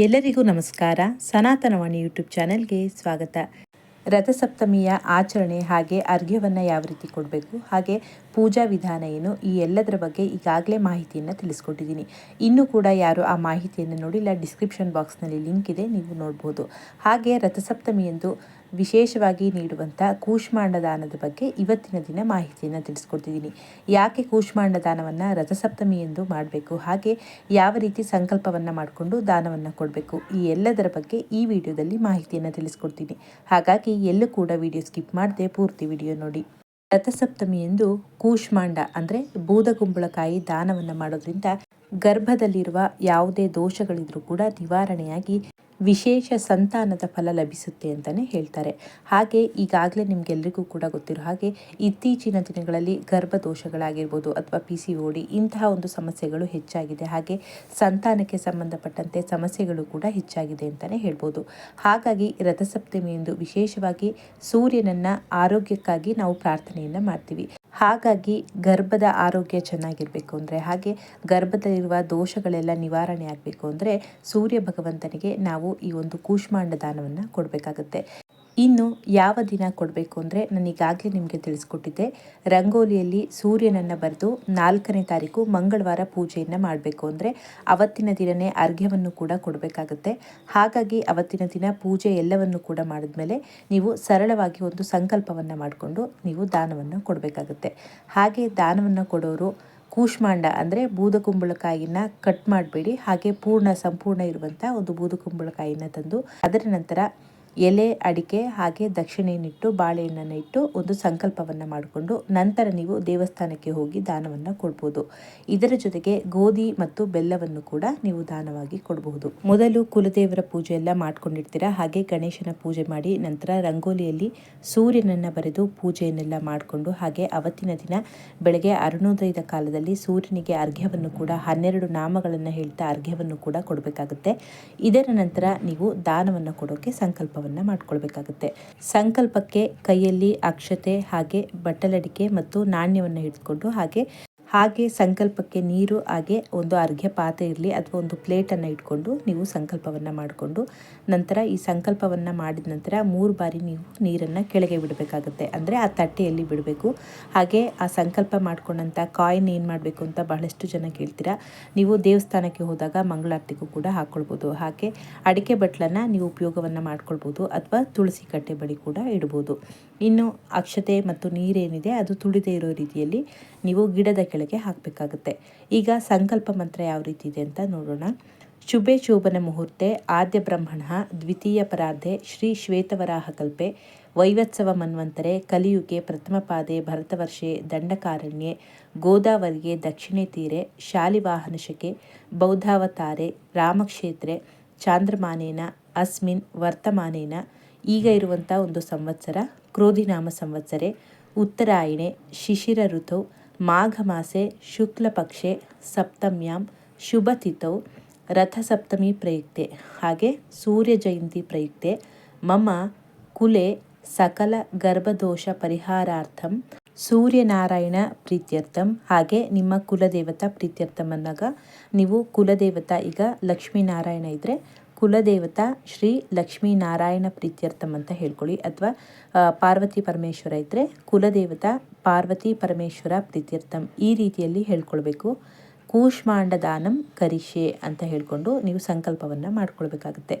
ಎಲ್ಲರಿಗೂ ನಮಸ್ಕಾರ. ಸನಾತನವಾಣಿ ಯೂಟ್ಯೂಬ್ ಚಾನೆಲ್ಗೆ ಸ್ವಾಗತ. ರಥಸಪ್ತಮಿಯ ಆಚರಣೆ ಹಾಗೆ ಅರ್ಘ್ಯವನ್ನು ಯಾವ ರೀತಿ ಕೊಡಬೇಕು, ಹಾಗೆ ಪೂಜಾ ವಿಧಾನ ಏನು, ಈ ಎಲ್ಲದರ ಬಗ್ಗೆ ಈಗಾಗಲೇ ಮಾಹಿತಿಯನ್ನು ತಿಳಿಸ್ಕೊಟ್ಟಿದ್ದೀನಿ. ಇನ್ನೂ ಕೂಡ ಯಾರು ಆ ಮಾಹಿತಿಯನ್ನು ನೋಡಿಲ್ಲ, ಡಿಸ್ಕ್ರಿಪ್ಷನ್ ಬಾಕ್ಸ್ನಲ್ಲಿ ಲಿಂಕ್ ಇದೆ, ನೀವು ನೋಡ್ಬೋದು. ಹಾಗೆ ರಥಸಪ್ತಮಿಯಂದು ವಿಶೇಷವಾಗಿ ನೀಡುವಂಥ ಕೂಷ್ಮಾಂಡ ದಾನದ ಬಗ್ಗೆ ಇವತ್ತಿನ ದಿನ ಮಾಹಿತಿಯನ್ನು ತಿಳಿಸ್ಕೊಡ್ತಿದ್ದೀನಿ. ಯಾಕೆ ಕೂಷ್ಮಾಂಡ ದಾನವನ್ನು ರಥಸಪ್ತಮಿ ಎಂದು ಮಾಡಬೇಕು? ಹಾಗೆ ಯಾವ ರೀತಿ ಸಂಕಲ್ಪವನ್ನು ಮಾಡಿಕೊಂಡು ದಾನವನ್ನು ಕೊಡಬೇಕು? ಈ ಎಲ್ಲದರ ಬಗ್ಗೆ ಈ ವಿಡಿಯೋದಲ್ಲಿ ಮಾಹಿತಿಯನ್ನು ತಿಳಿಸ್ಕೊಡ್ತೀನಿ. ಹಾಗಾಗಿ ಎಲ್ಲೂ ಕೂಡ ವಿಡಿಯೋ ಸ್ಕಿಪ್ ಮಾಡದೆ ಪೂರ್ತಿ ವಿಡಿಯೋ ನೋಡಿ. ರಥಸಪ್ತಮಿ ಎಂದು ಕೂಷ್ಮಾಂಡ ಅಂದರೆ ಬೂದಗುಂಬಳಕಾಯಿ ದಾನವನ್ನು ಮಾಡೋದ್ರಿಂದ ಗರ್ಭದಲ್ಲಿರುವ ಯಾವುದೇ ದೋಷಗಳಿದ್ರೂ ಕೂಡ ನಿವಾರಣೆಯಾಗಿ ವಿಶೇಷ ಸಂತಾನದ ಫಲ ಲಭಿಸುತ್ತೆ ಅಂತಲೇ ಹೇಳ್ತಾರೆ. ಹಾಗೆ ಈಗಾಗಲೇ ನಿಮಗೆಲ್ಲರಿಗೂ ಕೂಡ ಗೊತ್ತಿರೋ ಹಾಗೆ ಇತ್ತೀಚಿನ ದಿನಗಳಲ್ಲಿ ಗರ್ಭದೋಷಗಳಾಗಿರ್ಬೋದು ಅಥವಾ ಪಿ ಸಿ ಓಡಿ ಇಂತಹ ಒಂದು ಸಮಸ್ಯೆಗಳು ಹೆಚ್ಚಾಗಿದೆ. ಹಾಗೆ ಸಂತಾನಕ್ಕೆ ಸಂಬಂಧಪಟ್ಟಂತೆ ಸಮಸ್ಯೆಗಳು ಕೂಡ ಹೆಚ್ಚಾಗಿದೆ ಅಂತಲೇ ಹೇಳ್ಬೋದು. ಹಾಗಾಗಿ ರಥಸಪ್ತಮಿಯಂದು ವಿಶೇಷವಾಗಿ ಸೂರ್ಯನನ್ನು ಆರೋಗ್ಯಕ್ಕಾಗಿ ನಾವು ಪ್ರಾರ್ಥನೆಯನ್ನು ಮಾಡ್ತೀವಿ. ಹಾಗಾಗಿ ಗರ್ಭದ ಆರೋಗ್ಯ ಚೆನ್ನಾಗಿರಬೇಕು ಅಂದರೆ ಹಾಗೆ ಗರ್ಭದಲ್ಲಿರುವ ದೋಷಗಳೆಲ್ಲ ನಿವಾರಣೆ ಆಗಬೇಕು ಅಂದರೆ ಸೂರ್ಯ ಭಗವಂತನಿಗೆ ನಾವು ಈ ಒಂದು ಕೂಷ್ಮಾಂಡ ದಾನವನ್ನು ಕೊಡಬೇಕಾಗತ್ತೆ. ಇನ್ನು ಯಾವ ದಿನ ಕೊಡಬೇಕು ಅಂದರೆ ನಾನು ಈಗಾಗಲೇ ನಿಮಗೆ ತಿಳಿಸ್ಕೊಟ್ಟಿದ್ದೆ. ರಂಗೋಲಿಯಲ್ಲಿ ಸೂರ್ಯನನ್ನು ಬರೆದು ನಾಲ್ಕನೇ ತಾರೀಕು ಮಂಗಳವಾರ ಪೂಜೆಯನ್ನು ಮಾಡಬೇಕು ಅಂದರೆ ಅವತ್ತಿನ ದಿನವೇ ಅರ್ಘ್ಯವನ್ನು ಕೂಡ ಕೊಡಬೇಕಾಗುತ್ತೆ. ಹಾಗಾಗಿ ಅವತ್ತಿನ ದಿನ ಪೂಜೆ ಎಲ್ಲವನ್ನು ಕೂಡ ಮಾಡಿದ್ಮೇಲೆ ನೀವು ಸರಳವಾಗಿ ಒಂದು ಸಂಕಲ್ಪವನ್ನು ಮಾಡಿಕೊಂಡು ನೀವು ದಾನವನ್ನು ಕೊಡಬೇಕಾಗುತ್ತೆ. ಹಾಗೆ ದಾನವನ್ನು ಕೊಡೋರು ಕೂಷ್ಮಾಂಡ ಅಂದರೆ ಬೂದಕುಂಬಳಕಾಯಿನ ಕಟ್ ಮಾಡಬೇಡಿ. ಹಾಗೆ ಪೂರ್ಣ ಸಂಪೂರ್ಣ ಇರುವಂಥ ಒಂದು ಬೂದಕುಂಬಳಕಾಯಿನ ತಂದು ಅದರ ನಂತರ ಎಲೆ, ಅಡಿಕೆ ಹಾಗೆ ದಕ್ಷಿಣೆಯನ್ನಿಟ್ಟು ಬಾಳೆಹಣ್ಣನ್ನು ಇಟ್ಟು ಒಂದು ಸಂಕಲ್ಪವನ್ನು ಮಾಡಿಕೊಂಡು ನಂತರ ನೀವು ದೇವಸ್ಥಾನಕ್ಕೆ ಹೋಗಿ ದಾನವನ್ನು ಕೊಡ್ಬೋದು. ಇದರ ಜೊತೆಗೆ ಗೋಧಿ ಮತ್ತು ಬೆಲ್ಲವನ್ನು ಕೂಡ ನೀವು ದಾನವಾಗಿ ಕೊಡಬಹುದು ಮೊದಲು ಕುಲದೇವರ ಪೂಜೆ ಎಲ್ಲ ಮಾಡ್ಕೊಂಡಿರ್ತೀರಾ? ಹಾಗೆ ಗಣೇಶನ ಪೂಜೆ ಮಾಡಿ ನಂತರ ರಂಗೋಲಿಯಲ್ಲಿ ಸೂರ್ಯನನ್ನು ಬರೆದು ಪೂಜೆಯನ್ನೆಲ್ಲ ಮಾಡಿಕೊಂಡು ಹಾಗೆ ಅವತ್ತಿನ ದಿನ ಬೆಳಗ್ಗೆ ಅರುಣೋದಯದ ಕಾಲದಲ್ಲಿ ಸೂರ್ಯನಿಗೆ ಅರ್ಘ್ಯವನ್ನು ಕೂಡ, ಹನ್ನೆರಡು ನಾಮಗಳನ್ನು ಹೇಳ್ತಾ ಅರ್ಘ್ಯವನ್ನು ಕೂಡ ಕೊಡಬೇಕಾಗುತ್ತೆ. ಇದರ ನಂತರ ನೀವು ದಾನವನ್ನು ಕೊಡೋಕ್ಕೆ ಸಂಕಲ್ಪ ಸಂಕಲ್ಪವನ್ನು ಮಾಡ್ಕೊಳ್ಬೇಕಾಗುತ್ತೆ. ಸಂಕಲ್ಪಕ್ಕೆ ಕೈಯಲ್ಲಿ ಅಕ್ಷತೆ ಹಾಗೆ ಬಟ್ಟಲಡಿಕೆ ಮತ್ತು ನಾಣ್ಯವನ್ನು ಹಿಡಿದುಕೊಂಡು ಹಾಗೆ ಹಾಗೆ ಸಂಕಲ್ಪಕ್ಕೆ ನೀರು, ಹಾಗೆ ಒಂದು ಅರ್ಘ್ಯ ಪಾತ್ರೆ ಇರಲಿ ಅಥವಾ ಒಂದು ಪ್ಲೇಟನ್ನು ಇಟ್ಕೊಂಡು ನೀವು ಸಂಕಲ್ಪವನ್ನು ಮಾಡಿಕೊಂಡು ನಂತರ ಈ ಸಂಕಲ್ಪವನ್ನು ಮಾಡಿದ ನಂತರ ಮೂರು ಬಾರಿ ನೀವು ನೀರನ್ನು ಕೆಳಗೆ ಬಿಡಬೇಕಾಗುತ್ತೆ. ಅಂದರೆ ಆ ತಟ್ಟೆಯಲ್ಲಿ ಬಿಡಬೇಕು. ಹಾಗೆ ಆ ಸಂಕಲ್ಪ ಮಾಡ್ಕೊಂಡಂಥ ಕಾಯಿನ್ ಏನು ಮಾಡಬೇಕು ಅಂತ ಬಹಳಷ್ಟು ಜನ ಕೇಳ್ತೀರಾ? ನೀವು ದೇವಸ್ಥಾನಕ್ಕೆ ಹೋದಾಗ ಮಂಗಳಾರತಿಗೂ ಕೂಡ ಹಾಕ್ಕೊಳ್ಬೋದು ಹಾಗೆ ಅಡಿಕೆ ಬಟ್ಲನ್ನು ನೀವು ಉಪಯೋಗವನ್ನು ಮಾಡ್ಕೊಳ್ಬೋದು ಅಥವಾ ತುಳಸಿ ಕಟ್ಟೆ ಬಳಿ ಕೂಡ ಇಡ್ಬೋದು. ಇನ್ನು ಅಕ್ಷತೆ ಮತ್ತು ನೀರೇನಿದೆ ಅದು ತುಳಿದೇ ಇರೋ ರೀತಿಯಲ್ಲಿ ನೀವು ಗಿಡದ ಕೆಳಗೆ ಹಾಕಬೇಕಾಗುತ್ತೆ. ಈಗ ಸಂಕಲ್ಪ ಮಂತ್ರ ಯಾವ ರೀತಿ ಇದೆ ಅಂತ ನೋಡೋಣ. ಶುಭೆ ಶೋಭನ ಮುಹೂರ್ತೆ, ಆದ್ಯ ಬ್ರಹ್ಮಣ, ದ್ವಿತೀಯ ಪರಾರ್ಧೆ, ಶ್ರೀ ಶ್ವೇತವರಾಹ ಕಲ್ಪೆ, ವೈವತ್ಸವ ಮನ್ವಂತರೆ, ಕಲಿಯುಗೆ ಪ್ರಥಮ ಪಾದೆ, ಭರತವರ್ಷೆ, ದಂಡಕಾರಣ್ಯೆ, ಗೋದಾವರಿಗೆ ದಕ್ಷಿಣೆ ತೀರೆ ಶಾಲಿವಾಹನಶಕೆ ಬೌದ್ಧಾವತಾರೆ, ರಾಮಕ್ಷೇತ್ರೆ, ಚಾಂದ್ರಮಾನೇನ, ಅಸ್ಮಿನ್, ವರ್ತಮಾನೇನ, ಈಗ ಇರುವಂಥ ಒಂದು ಸಂವತ್ಸರ, ಕ್ರೋಧಿನಾಮ ಸಂವತ್ಸರೆ, ಉತ್ತರಾಯಣೆ, ಶಿಶಿರ ಋತು ಮಾಘ ಮಾಸೆ ಶುಕ್ಲ ಪಕ್ಷೆ ಸಪ್ತಮ್ಯಾಂ ತಿಥೌ ರಥಸಪ್ತಮಿ ಪ್ರಯುಕ್ತೆ. ಹಾಗೆ ಸೂರ್ಯ ಜಯಂತಿ ಪ್ರಯುಕ್ತೆ. ಮಮ ಕುಲೆ ಸಕಲ ಗರ್ಭದೋಷ ಪರಿಹಾರಾರ್ಥಂ ಸೂರ್ಯನಾರಾಯಣ ಪ್ರೀತ್ಯರ್ಥಂ. ಹಾಗೆ ನಿಮ್ಮ ಕುಲದೇವತಾ ಅಂದಾಗ ನೀವು ಕುಲದೇವತಾ ಈಗ ಲಕ್ಷ್ಮೀನಾರಾಯಣ ಇದ್ದರೆ ಕುಲದೇವತಾ ಶ್ರೀ ಲಕ್ಷ್ಮೀನಾರಾಯಣ ಪ್ರೀತ್ಯರ್ಥಂ ಅಂತ ಹೇಳ್ಕೊಳ್ಳಿ. ಅಥವಾ ಪಾರ್ವತಿ ಪರಮೇಶ್ವರ ಇದ್ದರೆ ಕುಲದೇವತ ಪಾರ್ವತಿ ಪರಮೇಶ್ವರ ಪ್ರೀತ್ಯರ್ಥಂ ಈ ರೀತಿಯಲ್ಲಿ ಹೇಳ್ಕೊಳ್ಬೇಕು. ಕೂಷ್ಮಾಂಡ ದಾನಂ ಕರಿಷೆ ಅಂತ ಹೇಳಿಕೊಂಡು ನೀವು ಸಂಕಲ್ಪವನ್ನು ಮಾಡ್ಕೊಳ್ಬೇಕಾಗುತ್ತೆ.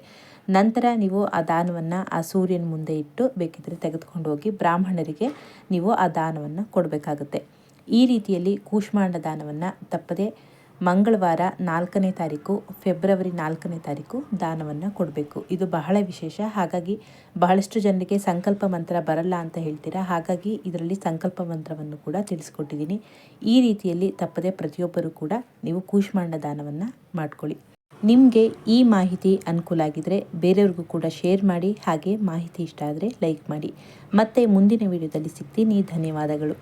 ನಂತರ ನೀವು ಆ ದಾನವನ್ನು ಆ ಸೂರ್ಯನ ಮುಂದೆ ಇಟ್ಟು ಬೇಕಿದ್ದರೆ ತೆಗೆದುಕೊಂಡು ಹೋಗಿ ಬ್ರಾಹ್ಮಣರಿಗೆ ನೀವು ಆ ದಾನವನ್ನು ಕೊಡಬೇಕಾಗುತ್ತೆ. ಈ ರೀತಿಯಲ್ಲಿ ಕೂಷ್ಮಾಂಡ ದಾನವನ್ನು ತಪ್ಪದೆ ಮಂಗಳವಾರ ನಾಲ್ಕನೇ ತಾರೀಕು, ಫೆಬ್ರವರಿ ನಾಲ್ಕನೇ ತಾರೀಕು ದಾನವನ್ನು ಕೊಡಬೇಕು. ಇದು ಬಹಳ ವಿಶೇಷ. ಹಾಗಾಗಿ ಬಹಳಷ್ಟು ಜನರಿಗೆ ಸಂಕಲ್ಪ ಮಂತ್ರ ಬರಲ್ಲ ಅಂತ ಹೇಳ್ತೀರಾ? ಹಾಗಾಗಿ ಇದರಲ್ಲಿ ಸಂಕಲ್ಪ ಮಂತ್ರವನ್ನು ಕೂಡ ತಿಳಿಸ್ಕೊಟ್ಟಿದ್ದೀನಿ. ಈ ರೀತಿಯಲ್ಲಿ ತಪ್ಪದೆ ಪ್ರತಿಯೊಬ್ಬರು ಕೂಡ ನೀವು ಕೂಷ್ಮಾಂಡ ದಾನವನ್ನು ಮಾಡ್ಕೊಳ್ಳಿ. ನಿಮಗೆ ಈ ಮಾಹಿತಿ ಅನುಕೂಲ ಆಗಿದ್ದರೆ ಬೇರೆಯವ್ರಿಗೂ ಕೂಡ ಶೇರ್ ಮಾಡಿ, ಹಾಗೆ ಮಾಹಿತಿ ಇಷ್ಟ ಆದರೆ ಲೈಕ್ ಮಾಡಿ. ಮತ್ತೆ ಮುಂದಿನ ವಿಡಿಯೋದಲ್ಲಿ ಸಿಗ್ತೀನಿ. ಧನ್ಯವಾದಗಳು.